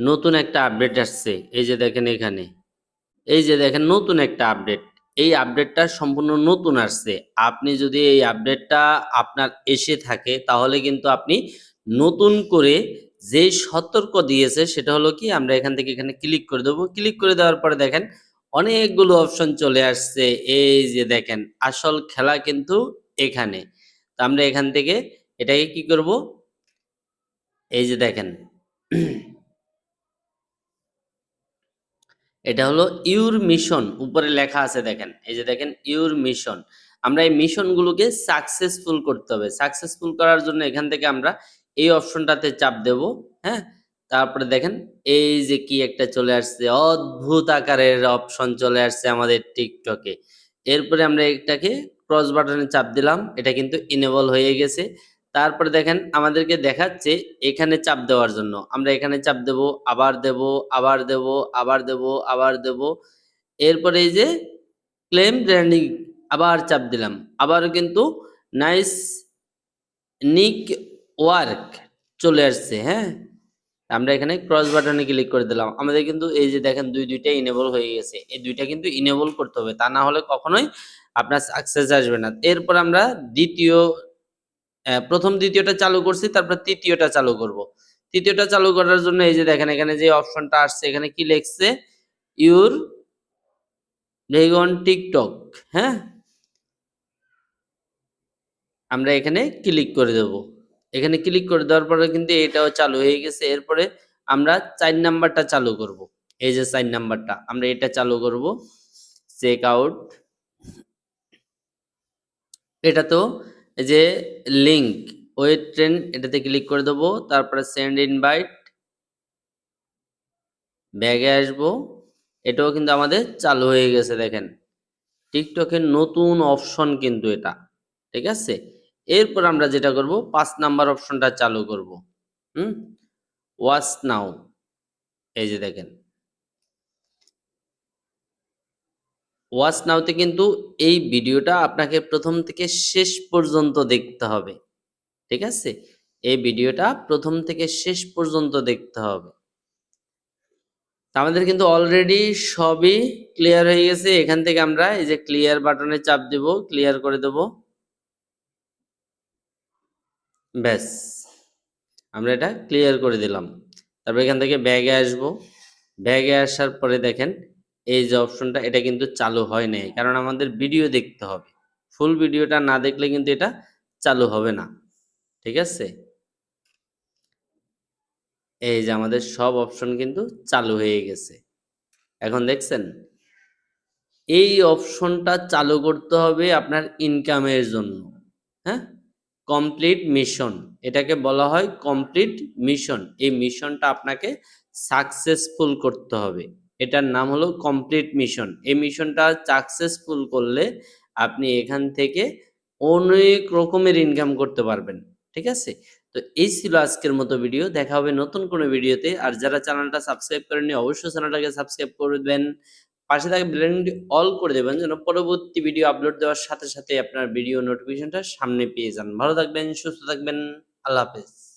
নতুন একটা আপডেট আসছে। এই যে দেখেন এখানে। এই যে দেখেন নতুন একটা আপডেট এই আপডেটটা সম্পূর্ণ নতুন আসছে। আপনি যদি এই আপডেটটা আপনার এসে থাকে, তাহলে কিন্তু আপনি নতুন করে যে সতর্ক দিয়েছে, সেটা হলো কি, আমরা এখান থেকে এখানে ক্লিক করে দেবো। ক্লিক করে দেওয়ার পরে দেখেন অনেকগুলো অপশন চলে আসছে। এই যে দেখেন, আসল খেলা কিন্তু এখানে। তো আমরা এখান থেকে এটাকে কি করব? এই যে দেখেন। এটা হলো ইউর মিশন, উপরে লেখা আছে দেখেন, এই যে দেখেন ইউর মিশন। আমরা এই মিশনগুলোকে সাকসেসফুল করতে হবে। সাকসেসফুল করার জন্য এখান থেকে আমরা এই অপশনটাতে চাপ দেব হ্যাঁ? তারপরে দেখেন, এই যে কি একটা চলে আসছে, অদ্ভুত আকারের অপশন চলে আসছে আমাদের টিকটকে। এরপরে আমরা এটাকে ক্রস বাটনে চাপ দিলাম, এটা কিন্তু ইনেবল হয়ে গেছে। তারপরে দেখেন আমাদেরকে দেখাচ্ছে এখানে চাপ দেওয়ার জন্য। আমরা এখানে চাপ দেব, আবার দেব আবার দেব আবার দেব আবার দেব। এরপরে এই যে ক্লেম ব্র্যান্ডিং আবার চাপ দিলাম। আবারও কিন্তু নাইস নিক ওয়ার্ক চলে আসছে হ্যাঁ? আমরা এখানে ক্রস বাটনে ক্লিক করে দিলাম। আমাদের কিন্তু এই যে দেখেন দুই, দুইটা ইনেবল হয়ে গেছে। এই দুইটা কিন্তু ইনেবল করতে হবে। তা না হলে কখনোই আপনার সাকসেস আসবে না। এরপর আমরা দ্বিতীয় প্রথম দ্বিতীয়টা চালু করছি, তারপর তৃতীয়টা চালু করব। তৃতীয়টা চালু করার জন্য এই যে দেখেন, এখানে যে অপশনটা আসছে, এখানে কি লিখছে? ইউর ভেগন টিকটক হ্যাঁ? আমরা এখানে ক্লিক করে দেব। এখানে ক্লিক করে দেওয়ার পরে কিন্তু এটাও চালু হয়ে গেছে। এরপরে আমরা চার নাম্বারটা চালু করব। এই যে চার নাম্বারটা, আমরা এটা চালু করব। Check out. এটা তো এই যে লিঙ্ক ওয়েট ট্রেন এটাতে ক্লিক করে দেবো, তারপরে সেন্ড ইনভাইট ব্যাগে আসব, এটাও কিন্তু আমাদের চালু হয়ে গেছে দেখেন। টিকটকের নতুন অপশন কিন্তু এটা, ঠিক আছে? এরপর আমরা যেটা করব, পাঁচ নাম্বার অপশনটা চালু করব। হুম? ওয়াচ নাও এই যে দেখেন। ওয়াচ নাওতে কিন্তু এই ভিডিওটা আপনাকে প্রথম থেকে শেষ পর্যন্ত দেখতে হবে। ঠিক আছে? এই ভিডিওটা প্রথম থেকে শেষ পর্যন্ত দেখতে হবে। আমাদের কিন্তু অলরেডি সবই ক্লিয়ার হয়ে গেছে। এখান থেকে আমরা এই যে ক্লিয়ার বাটনে চাপ দেব ক্লিয়ার করে দেব। ব্যাস। আমরা এটা ক্লিয়ার করে দিলাম। তারপর এখান থেকে ব্যাগে আসব। ব্যাগে আসার পরে দেখেন এই যে অপশনটা এটা কিন্তু চালু হয় নাই। কারণ আমাদের ভিডিও দেখতে হবে। ফুল ভিডিওটা না দেখলে কিন্তু এটা চালু হবে না। ঠিক আছে? এই যে আমাদের সব অপশন কিন্তু চালু হয়ে গেছে। এখন দেখছেন? এই অপশনটা চালু করতে হবে আপনার ইনকামের জন্য। হ্যাঁ? কমপ্লিট মিশন এটাকে বলা হয় কমপ্লিট মিশন এই মিশনটা আপনাকে সাকসেসফুল করতে হবে। এটার নাম হলো কমপ্লিট মিশন এই মিশনটা সাকসেসফুল করলে আপনি এখান থেকে অনেক রকমের ইনকাম করতে পারবেন, ঠিক আছে? তো এই ছিল আজকের মতো ভিডিও দেখা হবে নতুন কোনো ভিডিওতে আর যারা চ্যানেলটা সাবস্ক্রাইব করেননি, অবশ্যই চ্যানেলটাকে সাবস্ক্রাইব করবেন পাশে থাকা বেলনটি অল করে দেবেন, যেন পরবর্তী ভিডিও আপলোড দেওয়ার সাথে সাথে আপনার ভিডিও নোটিফিকেশনটা সামনে পেয়ে যান। ভালো থাকবেন, সুস্থ থাকবেন, আল্লাহ হাফেজ।